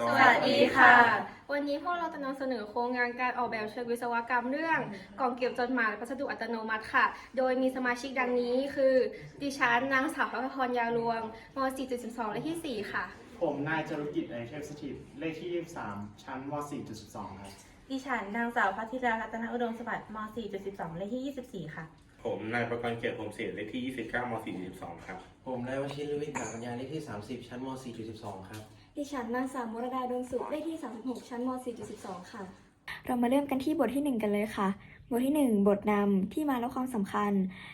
สวัสดีค่ะ วันนี้พวกเราจะนำเสนอโครงงานการออกแบบเชิงวิศวกรรมเรื่อง กล่องเก็บจดหมายพัสดุอัตโนมัติค่ะ โดยมีสมาชิกดังนี้คือ ดิฉันนางสาวพัฒพรยาลวงม .4.12 และที่ 4 ค่ะ ผมนายจรุกิจไอเทพสถิตเลขที่ 23 ชั้นว .4.12 ครับ ดิฉันนางสาวพัทธิรารัตนอุดมสวัสดิ์ม .4.12 เลขที่ 24 ค่ะ ผมนายประกรณ์เกียรติพรหมเสียเลขที่ 29ม442ครับ ผมนายวชิรวิทย์กาปัญญาเลขที่ 30 ชั้นม .4.12 ครับ ดิฉันนางสาวมรดาดวงสุขเลขที่ 36 ชั้นม .4.12 ค่ะ เรามาเริ่มกันที่บทที่ 1 กันเลยค่ะ บทที่ 1 บทนำที่มาและความสำคัญ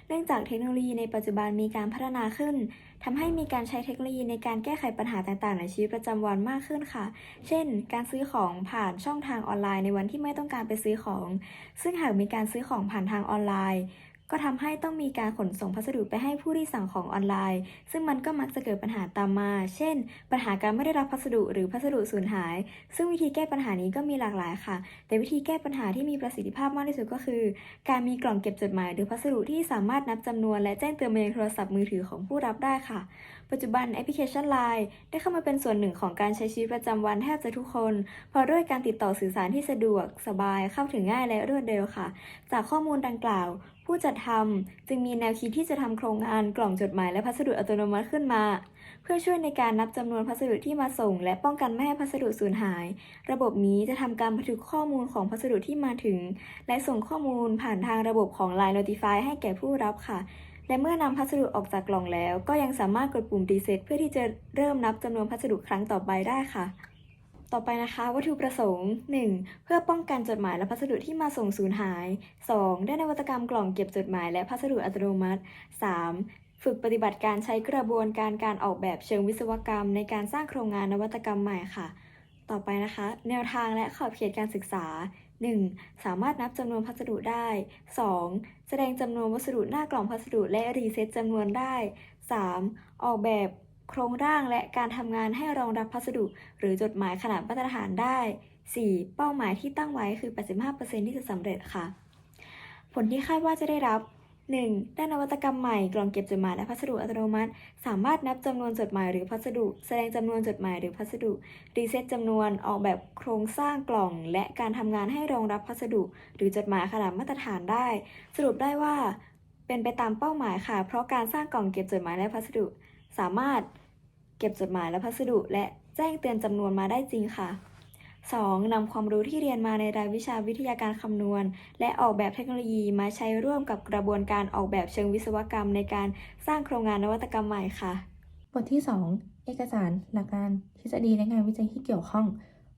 เนื่องจากเทคโนโลยีในปัจจุบันมีการพัฒนาขึ้นทำให้มีการใช้เทคโนโลยีในการแก้ไขปัญหาต่างๆ ในชีวิตประจำวันมากขึ้นค่ะ เช่น การซื้อของผ่านช่องทางออนไลน์ในวันที่ไม่ต้องการไปซื้อของ ซึ่งหากมีการซื้อของผ่านทางออนไลน์ ก็ทำให้ต้องมีการขนส่งพัสดุไปให้ผู้ที่สั่งของออนไลน์ ซึ่งมันก็มักจะเกิดปัญหาตามมา เช่น ปัญหาการไม่ได้รับพัสดุหรือพัสดุสูญหาย ซึ่งวิธีแก้ปัญหานี้ก็มีหลากหลายค่ะ แต่วิธีแก้ปัญหาที่มีประสิทธิภาพมากที่สุดก็คือ การมีกล่องเก็บจดหมาย หรือพัสดุที่สามารถนับจำนวน และแจ้งเตือนมายังโทรศัพท์มือถือของผู้รับได้ค่ะ ปัจจุบันแอปพลิเคชัน Line ได้เข้ามาเป็นส่วนหนึ่งของการใช้ชีวิตประจำวันแทบจะทุกคน เพราะด้วยการติดต่อสื่อสารที่สะดวก สบายเข้าถึงง่ายและรวดเร็วค่ะ จากข้อมูลดังกล่าว ผู้จัดทำจึงมีแนวคิดที่จะทำโครงงานกล่องจดหมายและพัสดุอัตโนมัติขึ้นมา เพื่อช่วยในการนับจำนวนพัสดุที่มาส่ง และป้องกันไม่ให้พัสดุสูญหาย ระบบนี้จะทำการบันทึกข้อมูลของพัสดุที่มาถึง และส่งข้อมูลผ่านทางระบบของ Line Notify ให้แก่ผู้รับค่ะ และเมื่อนำพัสดุออกจากกล่องแล้ว ก็ยังสามารถกดปุ่ม reset เพื่อที่จะเริ่มนับจำนวนพัสดุครั้งต่อไปได้ค่ะ ต่อไปนะคะวัตถุประสงค์ 1. เพื่อป้องกันจดหมายและพัสดุที่มาส่งสูญหาย 2. ได้นวัตกรรมกล่องเก็บจดหมายและพัสดุอัตโนมัติ 3. ฝึกปฏิบัติการใช้กระบวนการการออกแบบเชิงวิศวกรรม ในการสร้างโครงงานนวัตกรรมใหม่ค่ะ ต่อไปนะคะ แนวทางและขอบเขตการศึกษา 1. สามารถนับจำนวนพัสดุได้ 2. แสดงจำนวนวัสดุหน้ากล่องพัสดุและรีเซ็ตจำนวนได้ 3. ออกแบบ โครงร่างและการทำงานให้รองรับพัสดุ หรือจดหมายขนาดมาตรฐานได้ 4. เป้าหมายที่ตั้งไว้คือ 85%ที่จะสำเร็จค่ะ ผลที่คาดว่าจะได้รับ 1. ด้านนวัตกรรมใหม่ กล่องเก็บจดหมายและพัสดุอัตโนมัติ สามารถนับจำนวนจดหมายหรือพัสดุ แสดงจำนวนจดหมายหรือพัสดุ รีเซ็ตจำนวน ออกแบบโครงสร้างกล่อง และการทำงานให้รองรับพัสดุ หรือจดหมายขนาดมาตรฐานได้ สรุปได้ว่า เป็นไปตามเป้าหมายค่ะ เพราะการสร้างกล่องเก็บจดหมายและพัสดุ สามารถเก็บจดหมายและพัสดุ และแจ้งเตือนจำนวนมาได้จริงค่ะ 2. นำความรู้ที่เรียนมาในรายวิชาวิทยาการคำนวณ และออกแบบเทคโนโลยีมาใช้ร่วมกับกระบวนการออกแบบเชิงวิศวกรรมในการสร้างโครงงานนวัตกรรมใหม่ค่ะ บทที่ 2 เอกสาร หลักการทฤษฎีและงานวิจัยที่เกี่ยวข้อง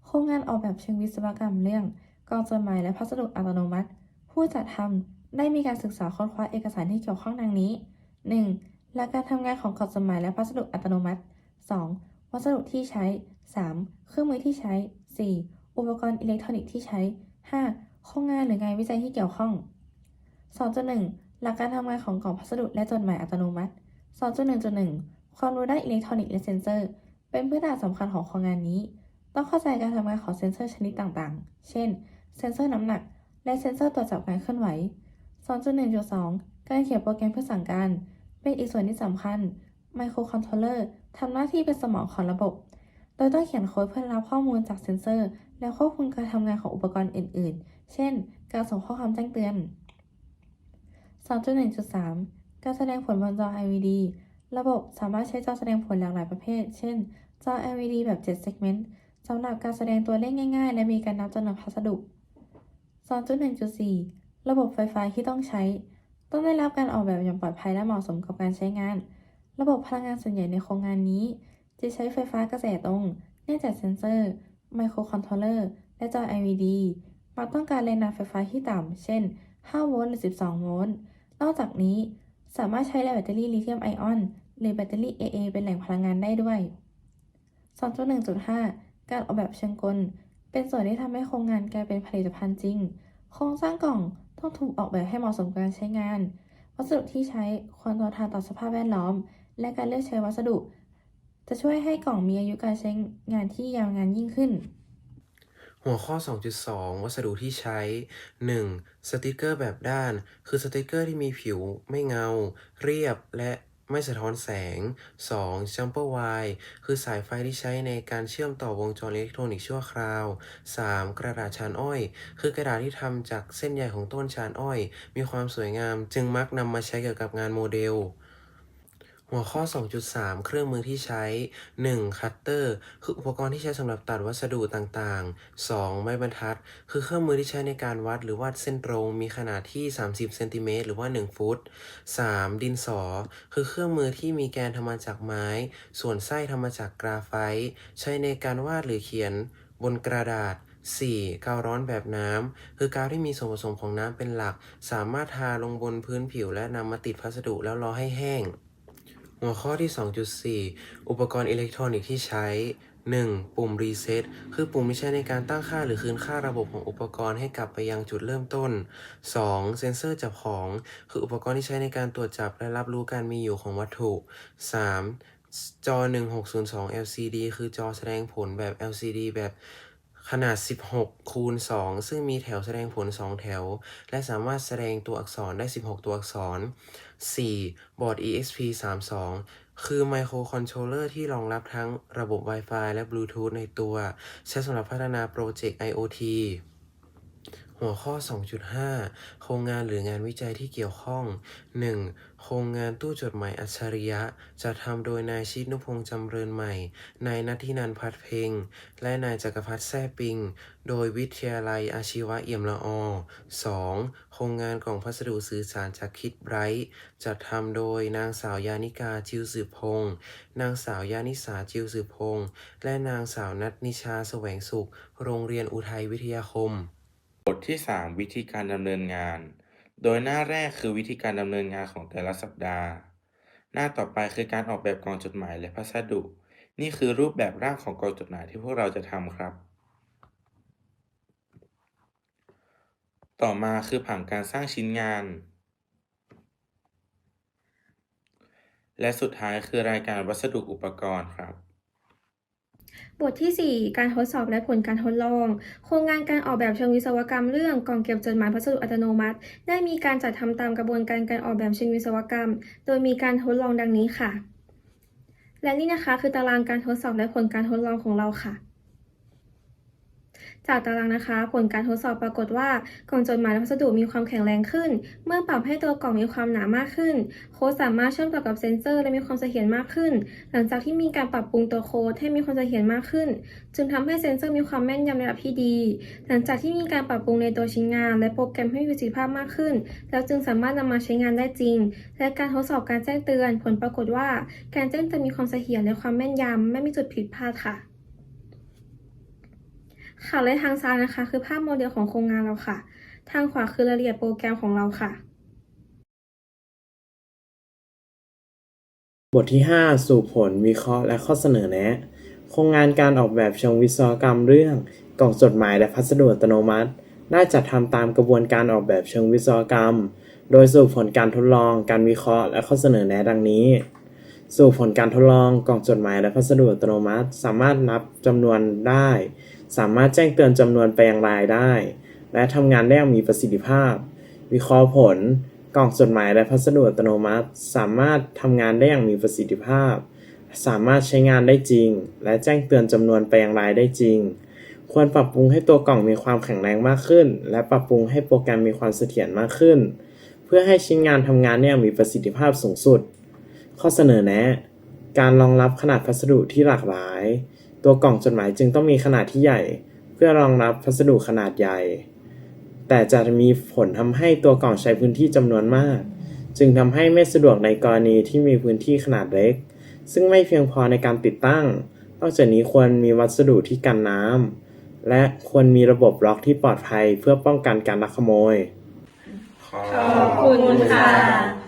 โครงงานออกแบบเชิงวิศวกรรมเรื่องกล่องจดหมายและพัสดุอัตโนมัติ ผู้จัดทำได้มีการศึกษาค้นคว้าเอกสารที่เกี่ยวข้องดังนี้ 1. หลัการทำงานของกล่องจดหมายและพัสดุอัตโนมัติ 2. วัสดุที่ใช้ 3. เครื่องมือที่ใช้ 4. อุปกรณ์อิเล็กทรอนิกส์ที่ใช้ 5. โครงงานหรืองานวิจัยที่เกี่ยวข้อง 2.1 หลักการทำงานของกล่องพัสดุและจดหมายอัตโนมัติ 2.1.1 ความรู้ด้านอิเล็กทรอนิกส์และเซนเซอร์ เป็นพื้นฐานสำคัญของโครงงานนี้ ต้องเข้าใจการทำงานของเซนเซอร์ชนิดต่างๆ เช่น เซนเซอร์น้ำหนัก และเซนเซอร์ตรวจจับการเคลื่อนไหว 2.1.2 การเขียนโปรแกรมเพื่อสั่งการ เป็นอีกส่วนที่สำคัญไมโครคอนโทรลเลอร์ทำหน้าที่เป็นสมองของระบบ โดยต้องเขียนโค้ดเพื่อรับข้อมูลจากเซนเซอร์ และควบคุมการทำงานของอุปกรณ์อื่น ๆ เช่น การส่งข้อความแจ้งเตือน2.1.3 การแสดงผลบนจอ LVD ระบบสามารถใช้จอแสดงผลหลากหลายประเภท เช่น จอ LVD แบบ 7 segment สำหรับการแสดงตัวเลขง่าย ๆ และมีการนับจำนวนพัสดุ 2.1.4 ระบบไฟฟ้าที่ต้องใช้ ต้องได้รับการออกแบบอย่างปลอดภัยและเหมาะสมกับการใช้งาน ระบบพลังงานส่วนใหญ่ในโครงงานนี้ จะใช้ไฟฟ้ากระแสตรงเนื่องจากเซนเซอร์ ไมโครคอนโทรลเลอร์ และจอ LED มักต้องการแรงดันไฟฟ้าที่ต่ำ เช่น 5 โวลต์หรือ 12 โวลต์ นอกจากนี้สามารถใช้แบตเตอรี่ลิเธียมไอออน หรือแบตเตอรี่ AA เป็นแหล่งพลังงานได้ด้วย 2.1.5 การออกแบบเชิงกล เป็นส่วนที่ทำให้โครงงานกลายเป็นผลิตภัณฑ์จริง โครงสร้างกล่อง ต้องถูกออกแบบให้เหมาะสมกับการใช้งาน วัสดุที่ใช้ควรทนทานต่อสภาพแวดล้อม และการเลือกใช้วัสดุ จะช่วยให้กล่องมีอายุการใช้งานที่ยาวนานยิ่งขึ้น หัวข้อ 2.2 วัสดุที่ใช้ 1. สติกเกอร์แบบด้าน คือสติกเกอร์ที่มีผิวไม่เงา เรียบและ ไม่สะท้อนแสง 2. jumper wire คือสายไฟที่ใช้ในการเชื่อมต่อวงจรอิเล็กทรอนิกส์ชั่วคราว 3. กระดาษชานอ้อย คือกระดาษที่ทำจากเส้นใยของต้นชานอ้อย มีความสวยงาม จึงมักนำมาใช้เกี่ยวกับงานโมเดล หัวข้อ 2.3 เครื่องมือที่ใช้ 1. คัตเตอร์ คืออุปกรณ์ที่ใช้สำหรับตัดวัสดุต่างๆ 2. ไม้บรรทัด คือเครื่องมือที่ใช้ในการวัดหรือวาดเส้นตรงมีขนาดที่ 30 เซนติเมตรหรือว่า 1 ฟุต 3. ดินสอ คือเครื่องมือที่มีแกนทำมาจากไม้ ส่วนไส้ทำมาจากกราไฟต์ใช้ในการวาดหรือเขียนบนกระดาษ 4. กาวร้อนแบบน้ำ คือกาวที่มีส่วนผสมของน้ำเป็นหลัก สามารถทาลงบนพื้นผิวและนำมาติดพัสดุแล้วรอให้แห้ง หัวข้อที่ 2.4 อุปกรณ์อิเล็กทรอนิกส์ที่ใช้ 1. ปุ่มรีเซ็ตคือปุ่มที่ใช้ในการตั้งค่าหรือคืนค่าระบบของอุปกรณ์ให้กลับไปยังจุดเริ่มต้น 2. เซ็นเซอร์จับของ คืออุปกรณ์ที่ใช้ในการตรวจจับและรับรู้การมีอยู่ของวัตถุ 3. จอ 1602 LCD คือจอแสดงผลแบบ LCD แบบขนาด 16 คูณ 2 ซึ่งมีแถวแสดงผล 2 แถว และสามารถแสดงตัวอักษรได้ 16 ตัวอักษร 4. บอร์ด EXP32 คือไมโครคอนโทรลเลอร์ที่รองรับทั้งระบบ Wi-Fi และ Bluetooth ในตัว ใช้สำหรับพัฒนาโปรเจกต์ IoT หัวข้อ 2.5 โครงงานหรืองานวิจัยที่เกี่ยวข้อง 1. โครงงานตู้จดหมายอัจฉริยะ จะทำโดยนายชิดนุพงษ์จำเริญใหม่ นายนัทินันท์พัดเพ็งและนายจักรพัฒน์แซ่ปิง โดยวิทยาลัยอาชีวะเอี่ยมละออ 2. โครงงานกล่องพัสดุสื่อสารจากคิดไบรท์จัดทำโดยนางสาวยานิกาจิวสืบพงศ์นางสาวยานิสาจิวสืบพงศ์และนางสาวนัทนิชาแสวงสุข โรงเรียนอุทัยวิทยาคม บทที่ 3 วิธีการดำเนินงาน โดยหน้าแรกคือวิธีการดำเนินงานของแต่ละสัปดาห์ หน้าต่อไปคือการออกแบบกล่องจดหมายและพัสดุ นี่คือรูปแบบร่างของกล่องจดหมายที่พวกเราจะทำครับ ต่อมาคือผังการสร้างชิ้นงาน และสุดท้ายคือรายการวัสดุอุปกรณ์ครับ บทที่ 4 การทดสอบและผลการทดลอง โครงงานการออกแบบเชิงวิศวกรรมเรื่องกล่องเก็บจดหมายพัสดุอัตโนมัติ ได้มีการจัดทำตามกระบวนการการออกแบบเชิงวิศวกรรม โดยมีการทดลองดังนี้ค่ะ และนี่นะคะคือตารางการทดสอบและผลการทดลองของเราค่ะ จากตารางนะคะ ผลการทดสอบปรากฏว่ากล่องจดหมายและพัสดุมีความแข็งแรงขึ้น เมื่อปรับให้ตัวกล่องมีความหนามากขึ้น โค้ดสามารถเชื่อมต่อกับเซ็นเซอร์และมีความเสถียรมากขึ้น หลังจากที่มีการปรับปรุงตัวโค้ดให้มีความเสถียรมากขึ้น จึงทำให้เซ็นเซอร์มีความแม่นยำในระดับที่ดี หลังจากที่มีการปรับปรุงในตัวชิ้นงาน และโปรแกรมให้มีประสิทธิภาพมากขึ้น แล้วจึงสามารถนำมาใช้งานได้จริง และการทดสอบการแจ้งเตือน ผลปรากฏว่า การแจ้งเตือนมีความเสถียรและความแม่นยำไม่มีจุดผิดพลาดค่ะ ค่ะและทางซ้ายนะคะ คือภาพโมเดลของโครงงานเราค่ะ ทางขวาคือรายละเอียดโปรแกรมของเราค่ะ บทที่ 5 สู่ผลวิเคราะห์และข้อเสนอแนะ โครงงานการออกแบบเชิงวิศวกรรมเรื่อง กล่องจดหมายและพัสดุอัตโนมัติ ได้จัดทำตามกระบวนการออกแบบเชิงวิศวกรรม โดยสู่ผลการทดลอง การวิเคราะห์และข้อเสนอแนะดังนี้ สู่ผลการทดลองกล่องจดหมายและพัสดุอัตโนมัติ สามารถนับจำนวนได้ สามารถแจ้งเตือนจำนวนไปยังรายได้ และทำงานได้อย่างมีประสิทธิภาพ วิเคราะห์ผลกล่องจดหมายและพัสดุอัตโนมัติ สามารถทำงานได้อย่างมีประสิทธิภาพ สามารถใช้งานได้จริง และแจ้งเตือนจำนวนไปยังรายได้จริง ควรปรับปรุงให้ตัวกล่องมีความแข็งแรงมากขึ้น และปรับปรุงให้โปรแกรมมีความเสถียรมากขึ้น เพื่อให้ชิ้นงานทำงานได้อย่างมีประสิทธิภาพสูงสุด ข้อเสนอแนะ การรองรับขนาดพัสดุที่หลากหลาย ตัวกล่องจดหมายจึงต้องมีขนาดที่ใหญ่ เพื่อรองรับพัสดุขนาดใหญ่ แต่จะมีผลทำให้ตัวกล่องใช้พื้นที่จำนวนมาก จึงทำให้ไม่สะดวกในกรณีที่มีพื้นที่ขนาดเล็ก ซึ่งไม่เพียงพอในการติดตั้ง นอกจากนี้ควรมีวัสดุที่กันน้ำและควรมีระบบล็อกที่ปลอดภัยเพื่อป้องกันการลักขโมยขอขอบคุณค่ะ